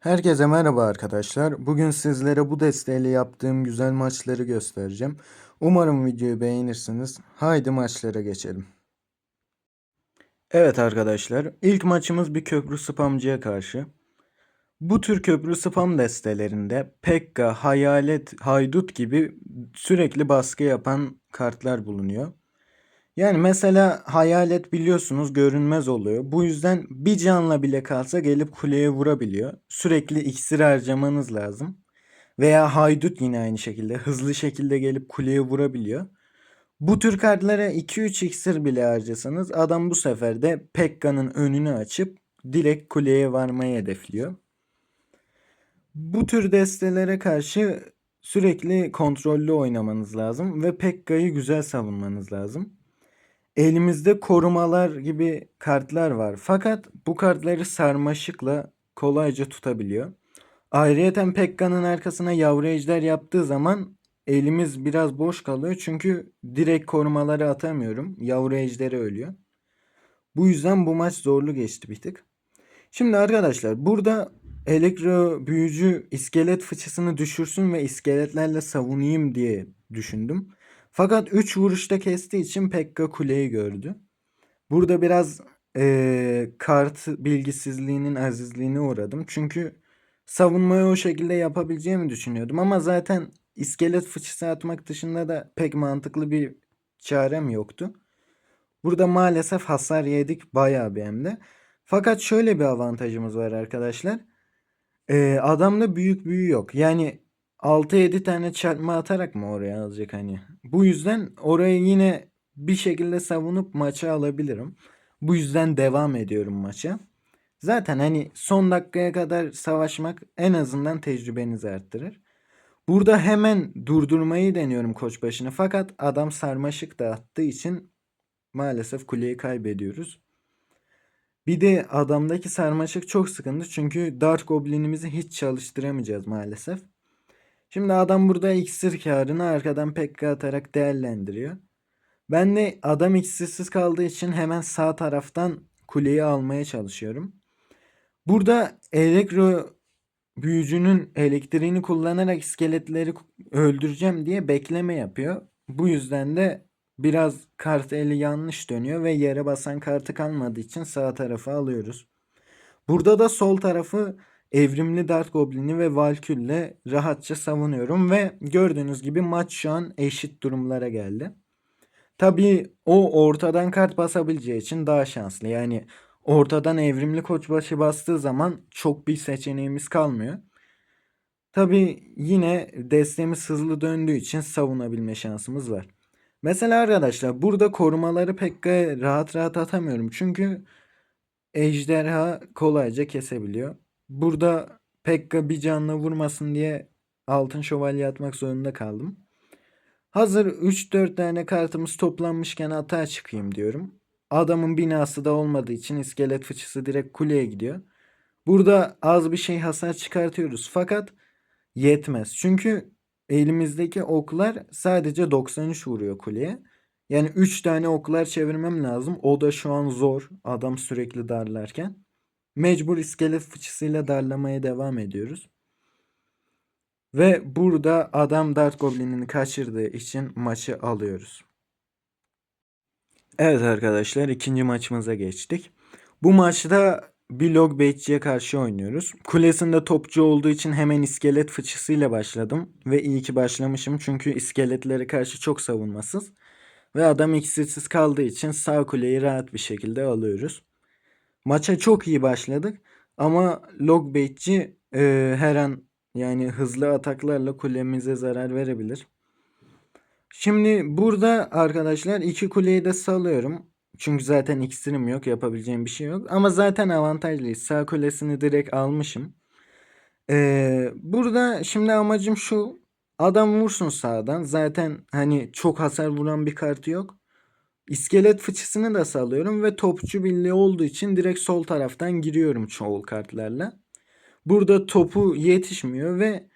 Herkese merhaba arkadaşlar. Bugün sizlere bu desteğiyle yaptığım güzel maçları göstereceğim. Umarım videoyu beğenirsiniz. Haydi maçlara geçelim. Evet arkadaşlar, ilk maçımız bir köprü spamcıya karşı. Bu tür köprü spam destelerinde Pekka, Hayalet, Haydut gibi sürekli baskı yapan kartlar bulunuyor. Yani mesela hayalet biliyorsunuz görünmez oluyor. Bu yüzden bir canla bile kalsa gelip kuleye vurabiliyor. Sürekli iksir harcamanız lazım. Veya haydut yine aynı şekilde hızlı şekilde gelip kuleye vurabiliyor. Bu tür kartlara 2-3 iksir bile harcasanız adam bu sefer de Pekka'nın önünü açıp direkt kuleye varmayı hedefliyor. Bu tür destelere karşı sürekli kontrollü oynamanız lazım ve Pekka'yı güzel savunmanız lazım. Elimizde korumalar gibi kartlar var. Fakat bu kartları sarmaşıkla kolayca tutabiliyor. Ayrıyeten Pekka'nın arkasına yavru ejder yaptığı zaman elimiz biraz boş kalıyor. Çünkü direkt korumaları atamıyorum. Yavru ejderi ölüyor. Bu yüzden bu maç zorlu geçti bir tık. Şimdi arkadaşlar burada elektro büyücü iskelet fıçısını düşürsün ve iskeletlerle savunayım diye düşündüm. Fakat 3 vuruşta kestiği için Pekka kuleyi gördü. Burada biraz eee, kart bilgisizliğinin azizliğine uğradım. Çünkü savunmayı o şekilde yapabileceğimi düşünüyordum. Ama zaten iskelet fıçısı atmak dışında da pek mantıklı bir çarem yoktu. Burada maalesef hasar yedik bayağı bir hem de. Fakat şöyle bir avantajımız var arkadaşlar. Ee, adamda büyük büyü yok. Yani 6-7 tane çarpma atarak mı oraya alacak hani? Bu yüzden orayı yine bir şekilde savunup maça alabilirim. Bu yüzden devam ediyorum maça. Zaten hani son dakikaya kadar savaşmak en azından tecrübenizi arttırır. Burada hemen durdurmayı deniyorum koç başına. Fakat adam sarmaşık da attığı için maalesef kuleyi kaybediyoruz. Bir de adamdaki sarmaşık çok sıkıntı. Çünkü Dark Goblin'imizi hiç çalıştıramayacağız maalesef. Şimdi adam burada iksir karını arkadan Pekka atarak değerlendiriyor. Ben de adam iksirsiz kaldığı için hemen sağ taraftan kuleyi almaya çalışıyorum. Burada elektro büyücünün elektriğini kullanarak iskeletleri öldüreceğim diye bekleme yapıyor. Bu yüzden de biraz kart eli yanlış dönüyor ve yere basan kartı kalmadığı için sağ tarafa alıyoruz. Burada da sol tarafı Evrimli Dart Goblin'i ve Valkyl'le rahatça savunuyorum ve gördüğünüz gibi maç şu an eşit durumlara geldi. Tabii o ortadan kart basabileceği için daha şanslı. Yani ortadan evrimli koçbaşı bastığı zaman çok bir seçeneğimiz kalmıyor. Tabii yine destemiz hızlı döndüğü için savunabilme şansımız var. Mesela arkadaşlar burada korumaları pek rahat rahat atamıyorum. Çünkü ejderha kolayca kesebiliyor. Burada Pekka bir canla vurmasın diye altın şövalye atmak zorunda kaldım. Hazır 3-4 tane kartımız toplanmışken atağa çıkayım diyorum. Adamın binası da olmadığı için iskelet fıçısı direkt kuleye gidiyor. Burada az bir şey hasar çıkartıyoruz fakat yetmez. Çünkü elimizdeki oklar sadece 93 vuruyor kuleye. Yani 3 tane oklar çevirmem lazım. O da şu an zor. Adam sürekli darlarken. Mecbur iskelet fıçısıyla darlamaya devam ediyoruz. Ve burada adam Dart Goblin'ini kaçırdığı için maçı alıyoruz. Evet arkadaşlar ikinci maçımıza geçtik. Bu maçta bir log baitçiye karşı oynuyoruz. Kulesinde topçu olduğu için hemen iskelet fıçısıyla başladım. Ve iyi ki başlamışım çünkü iskeletlere karşı çok savunmasız. Ve adam iksirsiz kaldığı için sağ kuleyi rahat bir şekilde alıyoruz. Maça çok iyi başladık. Ama log baitçi e, her an yani hızlı ataklarla kulemize zarar verebilir. Şimdi burada arkadaşlar iki kuleyi de salıyorum. Çünkü zaten iksirim yok. Yapabileceğim bir şey yok. Ama zaten avantajlıyız. Sağ kulesini direkt almışım. Ee, burada şimdi amacım şu. Adam vursun sağdan. Zaten hani çok hasar vuran bir kartı yok. İskelet fıçısını da salıyorum ve topçu birliği olduğu için direkt sol taraftan giriyorum çoğul kartlarla. Burada topu yetişmiyor ve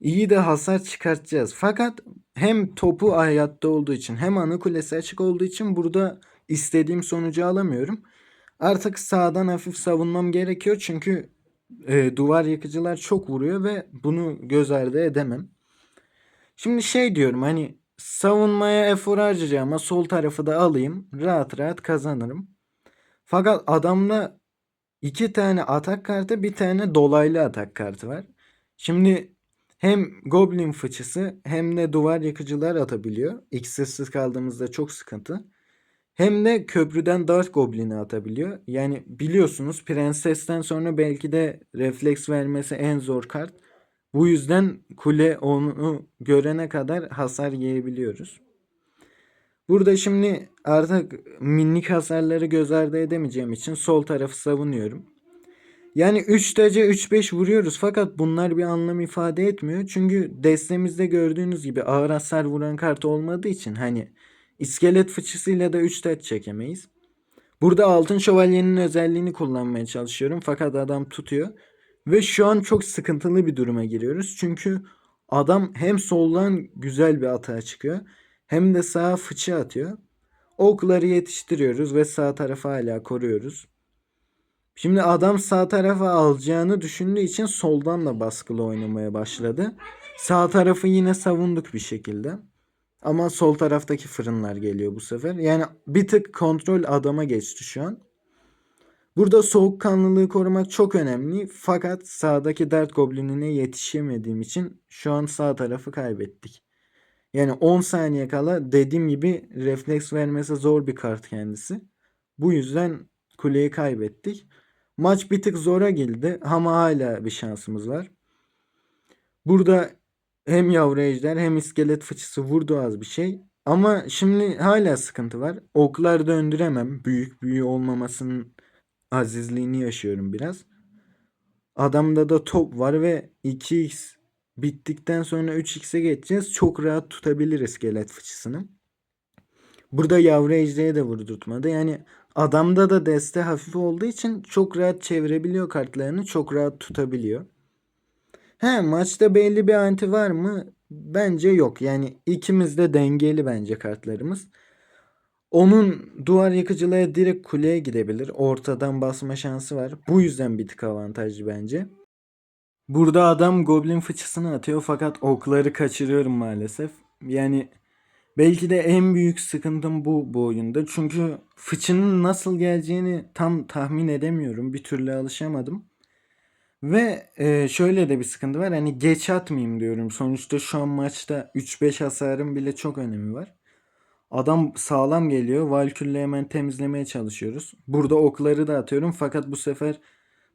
iyi de hasar çıkartacağız. Fakat hem topu hayatta olduğu için hem ana kulesi açık olduğu için burada istediğim sonucu alamıyorum. Artık sağdan hafif savunmam gerekiyor çünkü e, duvar yıkıcılar çok vuruyor ve bunu göz ardı edemem. Şimdi şey diyorum hani savunmaya efor harcayacağıma sol tarafı da alayım. Rahat rahat kazanırım. Fakat adamda iki tane atak kartı bir tane dolaylı atak kartı var. Şimdi hem Goblin fıçısı hem de duvar yıkıcılar atabiliyor. İksirsiz kaldığımızda çok sıkıntı. Hem de köprüden Dark Goblin'i atabiliyor. Yani biliyorsunuz Prenses'ten sonra belki de refleks vermesi en zor kart. Bu yüzden kule onu görene kadar hasar yiyebiliyoruz. Burada şimdi artık minik hasarları göz ardı edemeyeceğim için sol tarafı savunuyorum. Yani 3 TC 3-5 vuruyoruz fakat bunlar bir anlam ifade etmiyor. Çünkü destemizde gördüğünüz gibi ağır hasar vuran kart olmadığı için hani iskelet fıçısıyla da 3 tet çekemeyiz. Burada altın şövalyenin özelliğini kullanmaya çalışıyorum fakat adam tutuyor. Ve şu an çok sıkıntılı bir duruma giriyoruz. Çünkü adam hem soldan güzel bir atağa çıkıyor hem de sağa fıçı atıyor. Okları yetiştiriyoruz ve sağ tarafı hala koruyoruz. Şimdi adam sağ tarafa alacağını düşündüğü için soldan da baskılı oynamaya başladı. Sağ tarafı yine savunduk bir şekilde. Ama sol taraftaki fırınlar geliyor bu sefer. Yani bir tık kontrol adama geçti şu an. Burada soğukkanlılığı korumak çok önemli. Fakat sağdaki Dert Goblin'ine yetişemediğim için şu an sağ tarafı kaybettik. Yani 10 saniye kala dediğim gibi refleks vermesi zor bir kart kendisi. Bu yüzden kuleyi kaybettik. Maç bir tık zora geldi ama hala bir şansımız var. Burada hem yavru ejder hem iskelet fıçısı vurdu az bir şey. Ama şimdi hala sıkıntı var. Oklar döndüremem. Büyük büyü olmamasının azizliğini yaşıyorum biraz. Adamda da top var ve 2x bittikten sonra 3x'e geçeceğiz. Çok rahat tutabiliriz iskelet fıçısını. Burada yavru ejderi de vurdurtmadı. Yani adamda da deste hafif olduğu için çok rahat çevirebiliyor kartlarını. Çok rahat tutabiliyor. He maçta belli bir anti var mı? Bence yok. Yani ikimiz de dengeli bence kartlarımız. Onun duvar yıkıcılığa direkt kuleye gidebilir. Ortadan basma şansı var. Bu yüzden bir tık avantajlı bence. Burada adam goblin fıçısını atıyor fakat okları kaçırıyorum maalesef. Yani belki de en büyük sıkıntım bu bu oyunda. Çünkü fıçının nasıl geleceğini tam tahmin edemiyorum. Bir türlü alışamadım. Ve e, şöyle de bir sıkıntı var. Hani geç atmayayım diyorum. Sonuçta şu an maçta 3-5 hasarın bile çok önemi var. Adam sağlam geliyor. Valkür'le hemen temizlemeye çalışıyoruz. Burada okları da atıyorum. Fakat bu sefer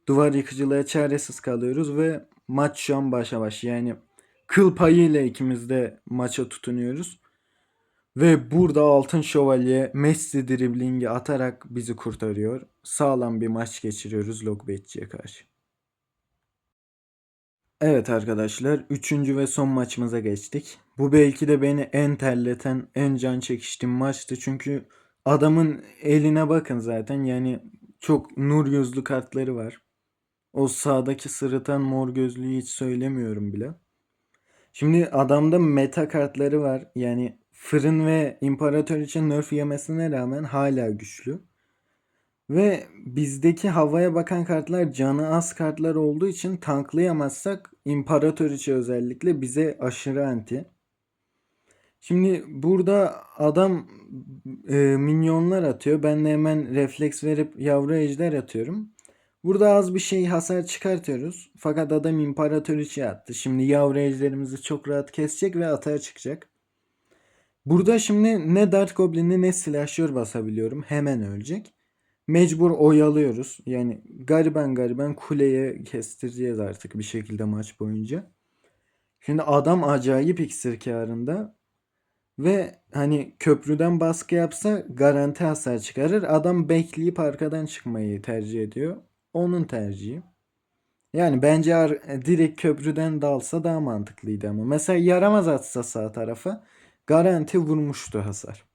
duvar yıkıcılığa çaresiz kalıyoruz ve maç şu an başa baş. Yani kıl payıyla ikimiz de maça tutunuyoruz. Ve burada Altın Şövalye Messi driblingi atarak bizi kurtarıyor. Sağlam bir maç geçiriyoruz Lokbetçi'ye karşı. Evet arkadaşlar, üçüncü ve son maçımıza geçtik. Bu belki de beni en terleten, en can çekiştiğim maçtı. Çünkü adamın eline bakın zaten. Yani çok nur gözlü kartları var. O sağdaki sırıtan mor gözlüyü hiç söylemiyorum bile. Şimdi adamda meta kartları var. Yani fırın ve imparator için nerf yemesine rağmen hala güçlü. Ve bizdeki havaya bakan kartlar canı az kartlar olduğu için tanklayamazsak İmparatoriçe özellikle bize aşırı anti. Şimdi burada adam e, minyonlar atıyor. Ben de hemen refleks verip yavru ejder atıyorum. Burada az bir şey hasar çıkartıyoruz. Fakat adam İmparatoriçe attı. Şimdi yavru ejderimizi çok rahat kesecek ve atağa çıkacak. Burada şimdi ne Dart Goblin'i ne Slasher basabiliyorum. Hemen ölecek mecbur oyalıyoruz. Yani gariben gariben kuleye kestireceğiz artık bir şekilde maç boyunca. Şimdi adam acayip iksir karında ve hani köprüden baskı yapsa garanti hasar çıkarır. Adam bekleyip arkadan çıkmayı tercih ediyor. Onun tercihi. Yani bence direkt köprüden dalsa daha mantıklıydı ama. Mesela yaramaz atsa sağ tarafa garanti vurmuştu hasar.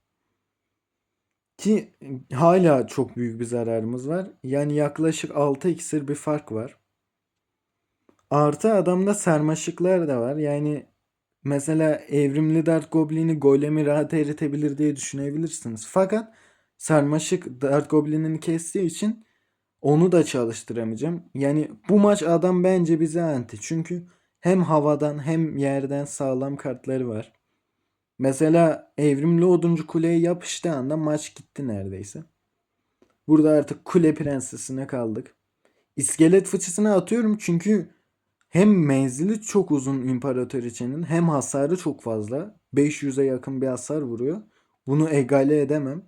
Ki hala çok büyük bir zararımız var. Yani yaklaşık 6 iksir bir fark var. Artı adamda sarmaşıklar da var. Yani mesela evrimli Dart Goblin'i golemi rahat eritebilir diye düşünebilirsiniz. Fakat sarmaşık Dart Goblin'ini kestiği için Onu da çalıştıramayacağım. Yani bu maç adam bence bize anti. Çünkü hem havadan hem yerden sağlam kartları var. Mesela evrimli oduncu kuleye yapıştığı anda maç gitti neredeyse. Burada artık kule prensesine kaldık. İskelet fıçısını atıyorum çünkü hem menzili çok uzun imparatoriçenin hem hasarı çok fazla. 500'e yakın bir hasar vuruyor. Bunu egale edemem.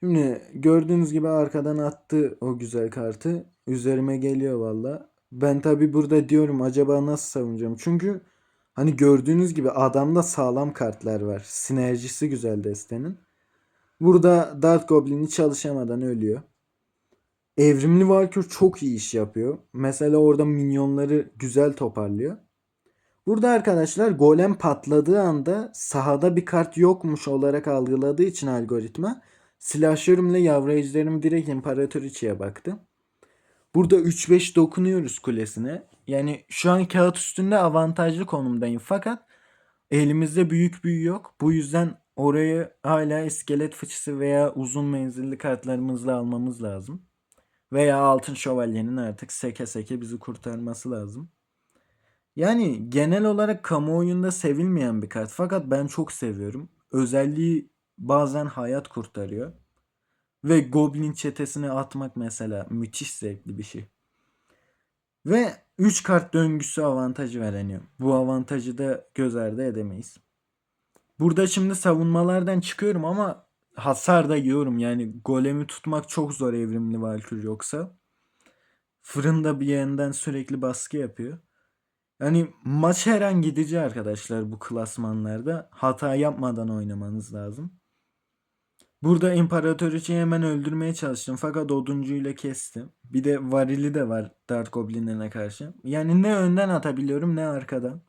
Şimdi gördüğünüz gibi arkadan attı o güzel kartı. Üzerime geliyor valla. Ben tabi burada diyorum acaba nasıl savunacağım? Çünkü hani gördüğünüz gibi adamda sağlam kartlar var. Sinerjisi güzel destenin. Burada Dark Goblin'i çalışamadan ölüyor. Evrimli Valkür çok iyi iş yapıyor. Mesela orada minyonları güzel toparlıyor. Burada arkadaşlar golem patladığı anda sahada bir kart yokmuş olarak algıladığı için algoritma yavru ejderim direkt imparatoriçeye baktı. Burada 3-5 dokunuyoruz kulesine. Yani şu an kağıt üstünde avantajlı konumdayım fakat elimizde büyük büyü yok. Bu yüzden orayı hala iskelet fıçısı veya uzun menzilli kartlarımızla almamız lazım. Veya altın şövalyenin artık seke seke bizi kurtarması lazım. Yani genel olarak kamuoyunda sevilmeyen bir kart fakat ben çok seviyorum. Özelliği bazen hayat kurtarıyor. Ve Goblin çetesine atmak mesela müthiş zevkli bir şey. Ve 3 kart döngüsü avantajı vereniyor. Bu avantajı da göz ardı edemeyiz. Burada şimdi savunmalardan çıkıyorum ama hasar da yiyorum. Yani golemi tutmak çok zor evrimli Valkür yoksa. Fırında bir yandan sürekli baskı yapıyor. Yani maç her an gidici arkadaşlar bu klasmanlarda. Hata yapmadan oynamanız lazım. Burada İmparatoriçe'yi hemen öldürmeye çalıştım fakat oduncuyla kestim. Bir de varili de var Dark Goblin'ine karşı. Yani ne önden atabiliyorum ne arkadan.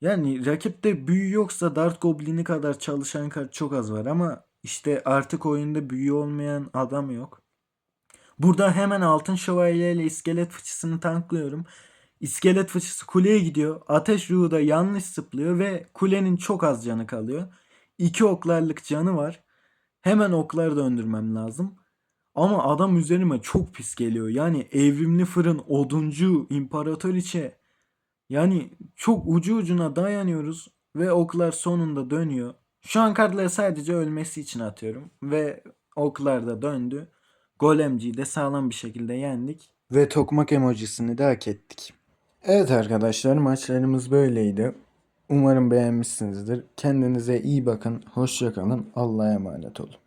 Yani rakipte büyü yoksa Dark Goblin'i kadar çalışan kart çok az var ama işte artık oyunda büyü olmayan adam yok. Burada hemen altın şövalye ile iskelet fıçısını tanklıyorum. İskelet fıçısı kuleye gidiyor. Ateş ruhu da yanlış zıplıyor ve kulenin çok az canı kalıyor. İki oklarlık canı var. Hemen okları döndürmem lazım. Ama adam üzerime çok pis geliyor. Yani evrimli fırın, oduncu, imparatoriçe. Yani çok ucu ucuna dayanıyoruz ve oklar sonunda dönüyor. Şu an kartları sadece ölmesi için atıyorum ve oklar da döndü. Golemciyi de sağlam bir şekilde yendik. Ve tokmak emojisini de hak ettik. Evet arkadaşlar maçlarımız böyleydi. Umarım beğenmişsinizdir. Kendinize iyi bakın. Hoşça kalın. Allah'a emanet olun.